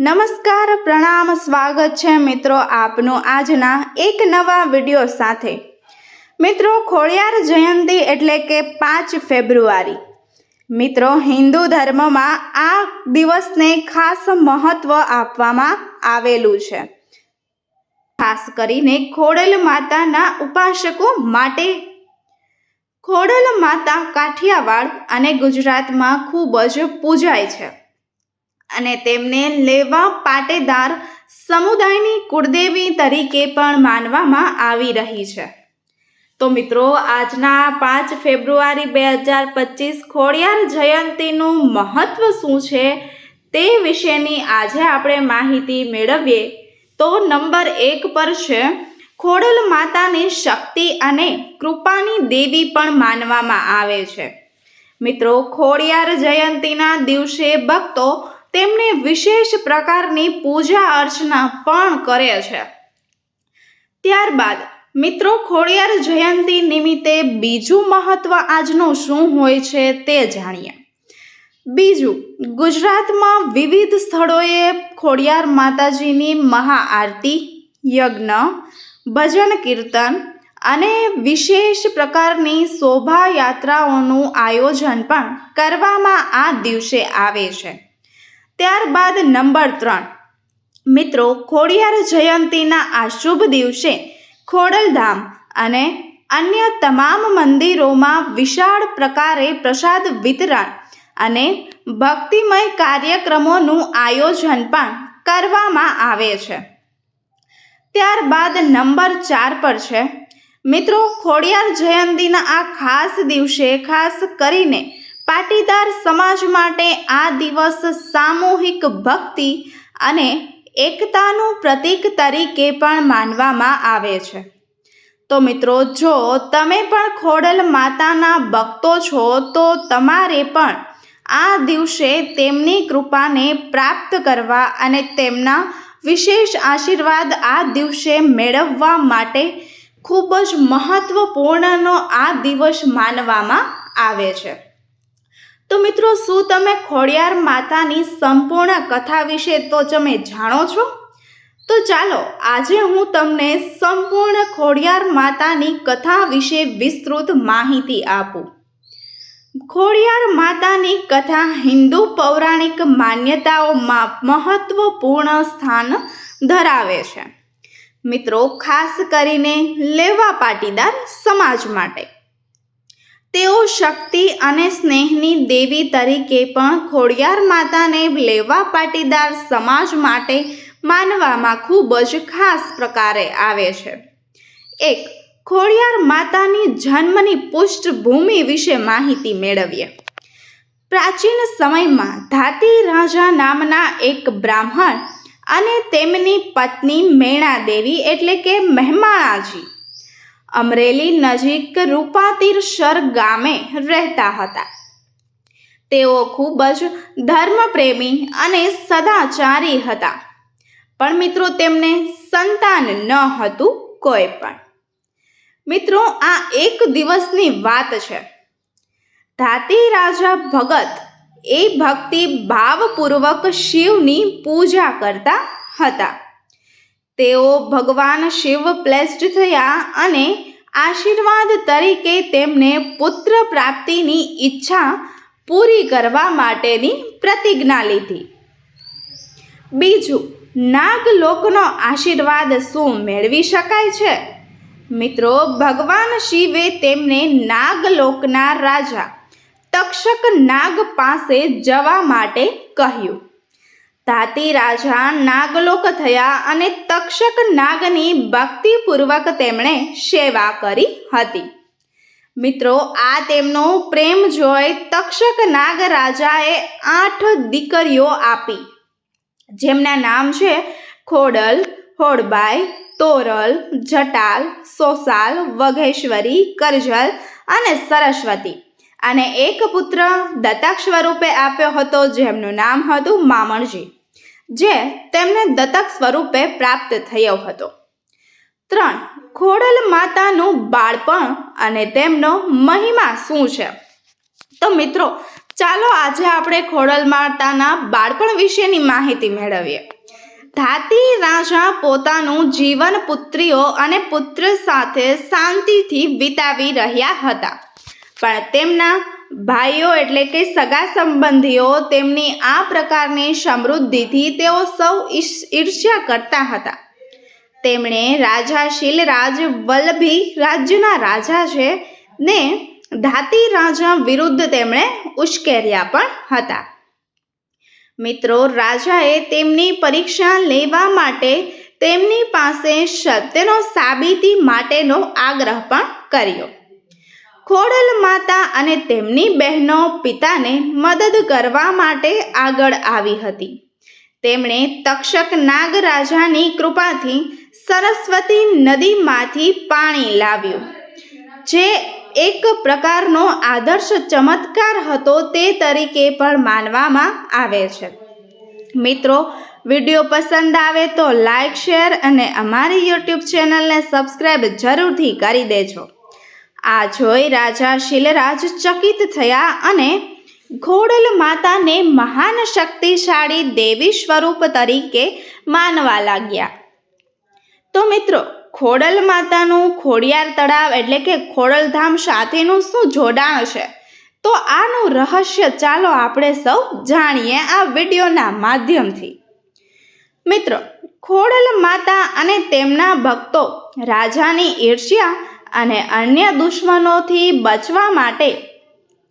નમસ્કાર, પ્રણામ, સ્વાગત છે મિત્રો આપનું આજના એક નવા વીડિયો સાથે. મિત્રો, ખોડિયાર જયંતિ એટલે કે પાંચ ફેબ્રુઆરી. મિત્રો, હિન્દુ ધર્મમાં આ દિવસને ખાસ મહત્વ આપવામાં આવેલું છે. ખાસ કરીને ખોડલ માતાના ઉપાસકો માટે. ખોડલ માતા કાઠિયાવાડ અને ગુજરાતમાં ખૂબ જ પૂજાય છે. અને તેમને લેવા પાટેદાર સમુદાયની કુળદેવી તરીકે પણ માનવામાં આવી રહી છે. તો મિત્રો, આજના પાંચ ફેબ્રુઆરી બે હજાર પચીસ ખોડિયાર જયંતીનું મહત્વ શું છે તે વિશેની આજે આપણે માહિતી મેળવીએ. તો નંબર એક પર છે, ખોડલ માતાની શક્તિ અને કૃપાની દેવી પણ માનવામાં આવે છે. મિત્રો, ખોડિયાર જયંતીના દિવસે ભક્તો તેમને વિશેષ પ્રકારની પૂજા અર્ચના પણ કરે છે. ત્યારબાદ, મિત્રો, ખોડિયાર જયંતિ નિમિત્તે બીજું મહત્વ આજનું શું હોય છે તે જાણીએ. બીજું, ગુજરાતમાં વિવિધ સ્થળોએ ખોડિયાર માતાજીની મહાઆરતી, યજ્ઞ, ભજન કીર્તન અને વિશેષ પ્રકારની શોભાયાત્રાઓનું આયોજન પણ કરવામાં આ દિવસે આવે છે. ત્યારબાદ નંબર ત્રણ. મિત્રો, ખોડિયાર જયંતીના આ શુભ દિવસે ખોડલધામ અને અન્ય તમામ મંદિરોમાં વિશાળ પ્રકારે પ્રસાદ વિતરણ અને ભક્તિમય કાર્યક્રમોનું આયોજન પણ કરવામાં આવે છે. ત્યારબાદ નંબર ચાર પર છે. મિત્રો, ખોડિયાર જયંતીના આ ખાસ દિવસે ખાસ કરીને પાટીદાર સમાજ માટે આ દિવસ સામૂહિક ભક્તિ અને એકતાનું પ્રતીક તરીકે પણ માનવામાં આવે છે. તો મિત્રો, જો તમે પણ ખોડલ માતાના ભક્તો છો, તો તમારે પણ આ દિવસે તેમની કૃપાને પ્રાપ્ત કરવા અને તેમના વિશેષ આશીર્વાદ આ દિવસે મેળવવા માટે ખૂબ જ મહત્વપૂર્ણનો આ દિવસ માનવામાં આવે છે. તો મિત્રો, શું તમે ખોડિયાર માતાની સંપૂર્ણ કથા વિશે તો તમે જાણો છો? તો ચાલો, આજે હું તમને સંપૂર્ણ ખોડિયાર માતાની કથા વિશે વિસ્તૃત માહિતી આપું. ખોડિયાર માતાની કથા હિન્દુ પૌરાણિક માન્યતાઓમાં મહત્વપૂર્ણ સ્થાન ધરાવે છે. મિત્રો, ખાસ કરીને લેવા પાટીદાર સમાજ માટે. તેઓ શક્તિ અને સ્નેહની દેવી તરીકે પણ ખોડિયાર માતાને લેવા પાટીદાર સમાજ માટે માનવામાં ખૂબ જ ખાસ પ્રકારે આવે છે. એક, ખોડિયાર માતાની જન્મની પૃષ્ઠભૂમિ વિશે માહિતી મેળવીએ. પ્રાચીન સમયમાં ધાતી રાજા નામના એક બ્રાહ્મણ અને તેમની પત્ની મેણા દેવી એટલે કે મહેમાણાજી અમરેલી નજીક રૂપાતીરસર ગામે રહેતા હતા. તેઓ ખૂબ જ ધર્મપ્રેમી અને સદાચારી હતા. પણ મિત્રો, તેમને સંતાન ન હતું કોઈ પણ. મિત્રો, આ એક દિવસની વાત છે. ધાતી રાજા ભગત એ ભક્તિ ભાવપૂર્વક શિવની પૂજા કરતા હતા. તેઓ ભગવાન શિવ પ્લેસ્ટ થયા અને આશીર્વાદ તરીકે તેમને પુત્ર પ્રાપ્તિની ઈચ્છા પૂરી કરવા માટેની પ્રતિજ્ઞા લીધી. બીજું, નાગલોકનો આશીર્વાદ શું મેળવી શકાય છે? મિત્રો, ભગવાન શિવે તેમને નાગલોકના રાજા તક્ષક નાગ પાસે જવા માટે કહ્યું. ધાતી રાજા નાગલોક થયા અને તક્ષક નાગની ભક્તિપૂર્વક તેમણે સેવા કરી હતી. મિત્રો, આ તેમનો પ્રેમ જોઈ તક્ષક નાગ રાજાએ આઠ દીકરીઓ આપી. જેમના નામ છે ખોડલ, હોડબાઈ, તોરલ, જટાલ, સોસાલ, વઘેશ્વરી, કરજલ અને સરસ્વતી. અને એક પુત્ર દત્તક સ્વરૂપે આપ્યો હતો, જેમનું નામ હતું મામણજી. જે તેમને દત્તક સ્વરૂપે પ્રાપ્ત થયો હતો. ત્રણ, ખોડલ માતાનું બાળપણ અને તેમનો મહિમા શું છે? તો મિત્રો, ચાલો આજે આપણે ખોડલ માતાના બાળપણ વિશેની માહિતી મેળવીએ. ધાતી રાજા પોતાનું જીવન પુત્રીઓ અને પુત્ર સાથે શાંતિથી વિતાવી રહ્યા હતા. પણ તેમના ભાઈઓ એટલે કે સગા સંબંધીઓ તેમની આ પ્રકારની સમૃદ્ધિથી તેઓ સૌ ઈર્ષ્યા કરતા હતા. તેમણે રાજા શીલરાજ વલ્લભી રાજ્યના રાજા છે ને ધાતી રાજા વિરુદ્ધ તેમણે ઉશ્કેર્યા પણ હતા. મિત્રો, રાજાએ તેમની પરીક્ષા લેવા માટે તેમની પાસે સત્યનો સાબિતી માટેનો આગ્રહ પણ કર્યો. ખોડલ માતા અને તેમની બહેનો પિતાને મદદ કરવા માટે આગળ આવી હતી. તેમણે તક્ષક નાગરાજાની કૃપાથી સરસ્વતી નદીમાંથી પાણી લાવ્યું. જે એક પ્રકારનો આદર્શ ચમત્કાર હતો તે તરીકે પણ માનવામાં આવે છે. મિત્રો, વીડિયો પસંદ આવે તો લાઇક શેર અને અમારી યુટ્યુબ ચેનલને સબસ્ક્રાઈબ જરૂરથી કરી દેજો. આ જોઈ રાજા શિલરાજ ચકિત થયા અને ઘોડલ માતાને મહાન શક્તિશાળી દેવી સ્વરૂપ તરીકે માનવા લાગ્યા. તો મિત્રો ખોડલ માતાનું ખોડિયાર તળાવ એટલે કે ખોડલધામ સાથેનું શું જોડાણ છે? તો આનું રહસ્ય ચાલો આપણે સૌ જાણીએ આ વિડીયોના માધ્યમથી. મિત્રો ખોડલ માતા અને તેમના ભક્તો રાજાની ઈર્ષ્યા અને અન્ય દુશ્મનોથી બચવા માટે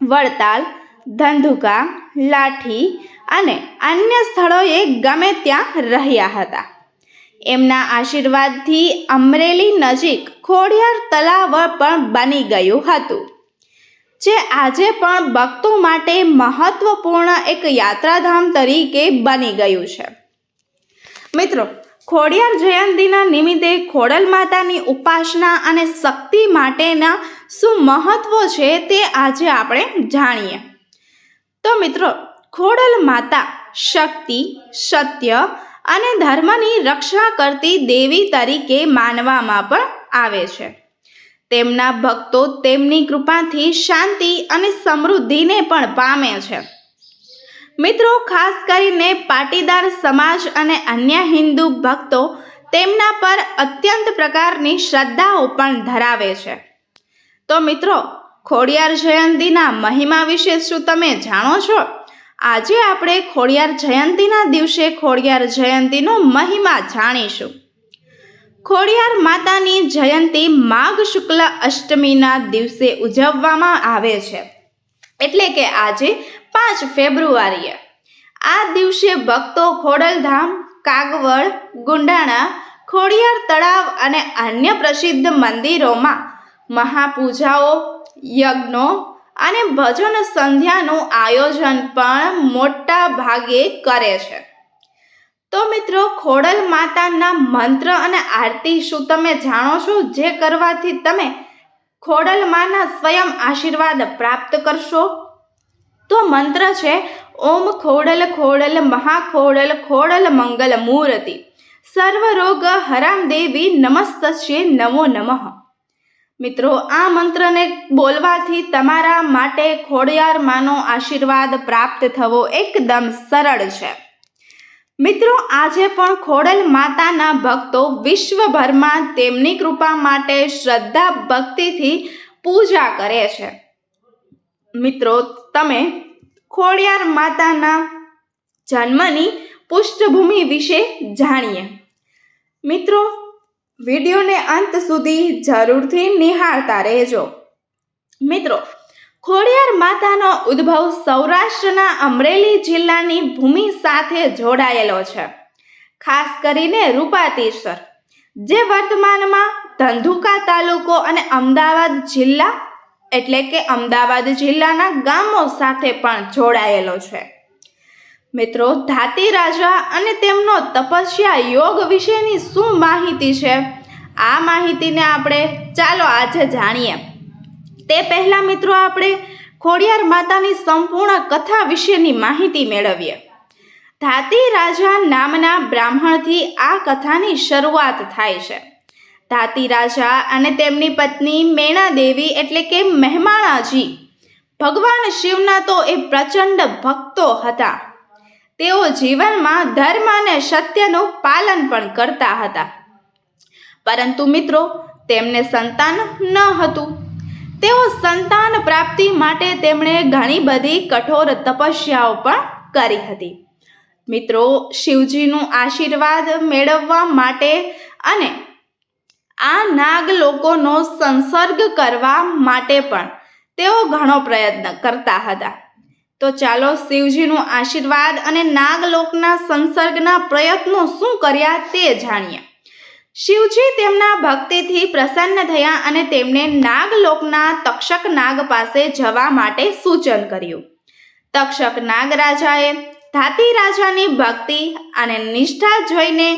વડતાલ, ધંધુકા, લાઠી અને અન્ય સ્થળોએ ગમે ત્યાં રહ્યા હતા. એમના આશીર્વાદથી અમરેલી નજીક ખોડિયાર તલાવ પણ બની ગયું હતું, જે આજે પણ ભક્તો માટે મહત્વપૂર્ણ એક યાત્રાધામ તરીકે બની ગયું છે. મિત્રો ખોડિયાર જયંતીના નિમિત્તે ખોડલ માતાની ઉપાસના અને શક્તિ માટેના શું મહત્વ છે તે આજે આપણે જાણીએ. તો મિત્રો, ખોડલ માતા શક્તિ, સત્ય અને ધર્મની રક્ષા કરતી દેવી તરીકે માનવામાં પણ આવે છે. તેમના ભક્તો તેમની કૃપાથી શાંતિ અને સમૃદ્ધિને પણ પામે છે. મિત્રો, ખાસ કરીને પાટીદાર સમાજ અને અન્ય હિન્દુ ભક્તો તેમના પર અત્યંત પ્રકારની શ્રદ્ધાઓ પણ ધરાવે છે. તો મિત્રો, ખોડિયાર જયંતીના મહિમા વિશે શું તમે જાણો છો? આજે આપણે ખોડિયાર જયંતીના દિવસે ખોડિયાર જયંતીનો મહિમા જાણીશું. ખોડિયાર માતાની જયંતી માઘ શુક્લ અષ્ટમીના દિવસે ઉજવવામાં આવે છે. એટલે કે આજે પાંચ ફેબ્રુઆરીએ. આ દિવસે ભક્તો ખોડલધામ, કાગવડ, ગુંડાણા, ખોડિયાર તળાવ અને અન્ય પ્રસિદ્ધ મંદિરોમાં મહાપૂજાઓ, યજ્ઞો અને ભજન સંધ્યાનું આયોજન પણ મોટા ભાગે કરે છે. તો મિત્રો, ખોડલ માતાના મંત્ર અને આરતી શું તમે જાણો છો? જે કરવાથી તમે ખોડલ માના સ્વયં આશીર્વાદ પ્રાપ્ત કરશો? તો મંત્ર છે, ઓમ ખોડલ ખોડલ મહાખોડલ ખોડલ મંગલ મૂર્તિ. સર્વરોગ હરામ દેવી નમસ્તસ્ય નમો નમઃ. મિત્રો, આ મંત્રને બોલવાથી તમારા માટે ખોડિયારમાંનો આશીર્વાદ પ્રાપ્ત થવો એકદમ સરળ છે. મિત્રો, આજે પણ ખોડલ માતાના ભક્તો વિશ્વભરમાં તેમની કૃપા માટે શ્રદ્ધા ભક્તિથી પૂજા કરે છે. મિત્રો, તમે ખોડિયાર માતાના જન્મની પૃષ્ઠભૂમિ વિશે જાણીએ. મિત્રો, વિડીયોને અંત સુધી જરૂરથી નિહાળતા રહેજો. મિત્રો, ખોડિયાર માતાનો ઉદ્ભવ સૌરાષ્ટ્રના અમરેલી જિલ્લાની ભૂમિ સાથે જોડાયેલો છે. ખાસ કરીને રૂપાતીસર જે વર્તમાનમાં ધંધુકા તાલુકો અને અમદાવાદ જિલ્લા એટલે કે અમદાવાદ જિલ્લાના ગામો સાથે પણ જોડાયેલો છે. મિત્રો, ધાતી રાજા અને તેમનો તપસ્યા યોગ વિશેની શું માહિતી છે? આ માહિતીને આપણે ચાલો આજે જાણીએ. તે પહેલાં મિત્રો, આપણે ખોડિયાર માતાની સંપૂર્ણ કથા વિશેની માહિતી મેળવીએ. ધાતી રાજા નામના બ્રાહ્મણથી આ કથાની શરૂઆત થાય છે. ધાતી રાજા અને તેમની પત્ની મેણા દેવી એટલે કે મહેમાણાજી. ભગવાન શિવના તો એ પ્રચંડ ભક્તો હતા. તેઓ જીવનમાં ધર્મ અને સત્યનું પાલન પણ કરતા હતા. પરંતુ મિત્રો, તેમને સંતાન ન હતું. તેઓ સંતાન પ્રાપ્તિ માટે તેમણે ઘણી બધી કઠોર તપસ્યાઓ પણ કરી હતી. મિત્રો, શિવજીનું આશીર્વાદ મેળવવા માટે અને આ નાગ લોકોનો સંસર્ગ કરવા માટે પણ તેઓ ઘણો પ્રયત્ન કરતા હતા. તો ચાલો શિવજીનું આશીર્વાદ અને નાગલોકના સંસર્ગના પ્રયત્નો શું કર્યા તે જાણીએ. શિવજી તેમના ભક્તિથી પ્રસન્ન થયા અને તેમણે નાગલોકના તક્ષક નાગ પાસે જવા માટે સૂચન કર્યું. તક્ષક નાગરાજાએ ધાતી રાજાની ભક્તિ અને નિષ્ઠા જોઈને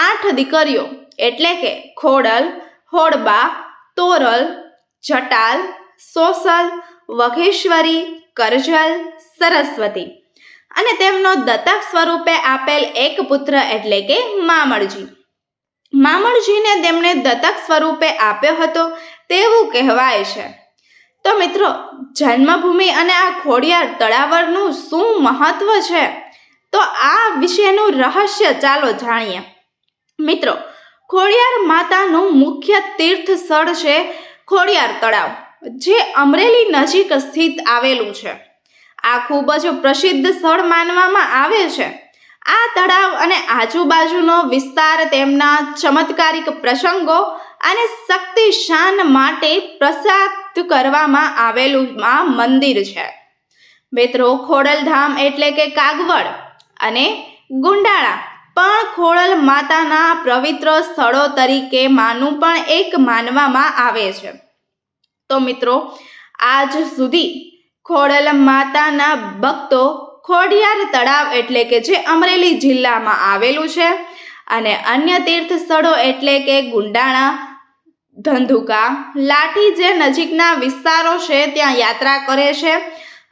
આઠ દીકરીઓ એટલે કે ખોડલ, હોડબા, તોરલ, જટાલ, સોસલ, વઘેશ્વરી, કરજલ, સરસ્વતી. અને તેમનો દત્તક સ્વરૂપે આપેલ એક પુત્ર એટલે કે મામળજી. મામળજીને તેમણે દત્તક સ્વરૂપે આપ્યો હતો તેવું કહેવાય છે. તો મિત્રો, જન્મભૂમિ અને આ ખોડિયાર તળાવરનું શું મહત્વ છે? તો આ વિશેનું રહસ્ય ચાલો જાણીએ. મિત્રો ખોડિયાર માતાનું મુખ્ય તીર્થ સ્થળ છે ખોડિયાર તળાવ, જે અમરેલી નજીક સ્થિત આવેલું છે. આ ખૂબ જ પ્રસિદ્ધ સ્થળ માનવામાં આવે છે. આ તળાવ અને આજુબાજુનો વિસ્તાર તેમના ચમત્કારિક પ્રસંગો અને શક્તિ શાન માટે પ્રસાદ કરવામાં આવેલું આ મંદિર છે. મિત્રો, ખોડલધામ એટલે કે કાગવડ અને ગુંડાળા પણ ખોડલ માતાના પવિત્ર સ્થળો તરીકે માનું પણ એક માનવામાં આવે છે. તો મિત્રો, આજ સુધી ખોડલ માતાના ભક્તો ખોડિયાર તળાવ એટલે કે જે અમરેલી જિલ્લામાં આવેલું છે અને અન્ય તીર્થ સ્થળો એટલે કે ગુંડાણા, ધંધુકા, લાઠી જે નજીકના વિસ્તારો છે ત્યાં યાત્રા કરે છે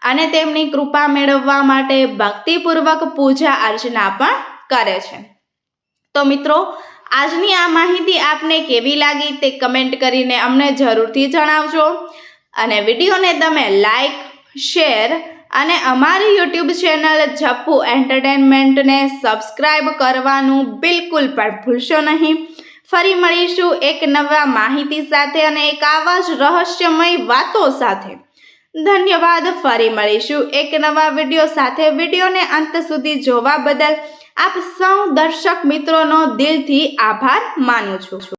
અને તેમની કૃપા મેળવવા માટે ભક્તિપૂર્વક પૂજા અર્ચના પણ કરે છે. તો મિત્રો, આજની આ માહિતી આપને કેવી લાગી તે કમેન્ટ કરીને અમને જરૂરથી જણાવજો. અને વિડીયોને તમે લાઈક, શેર અને અમારી યુટ્યુબ ચેનલ જપ્પુ એન્ટરટેનમેન્ટને સબસ્ક્રાઈબ કરવાનું બિલકુલ પણ ભૂલશો નહીં. ફરી મળીશું એક નવા માહિતી સાથે અને એક આવા જ રહસ્યમય વાતો સાથે. ધન્યવાદ. ફરી મળીશું એક નવા વીડિયો સાથે. વિડીયોને અંત સુધી જોવા બદલ આપ સૌ દર્શક મિત્રોનો દિલથી આભાર માનું છું.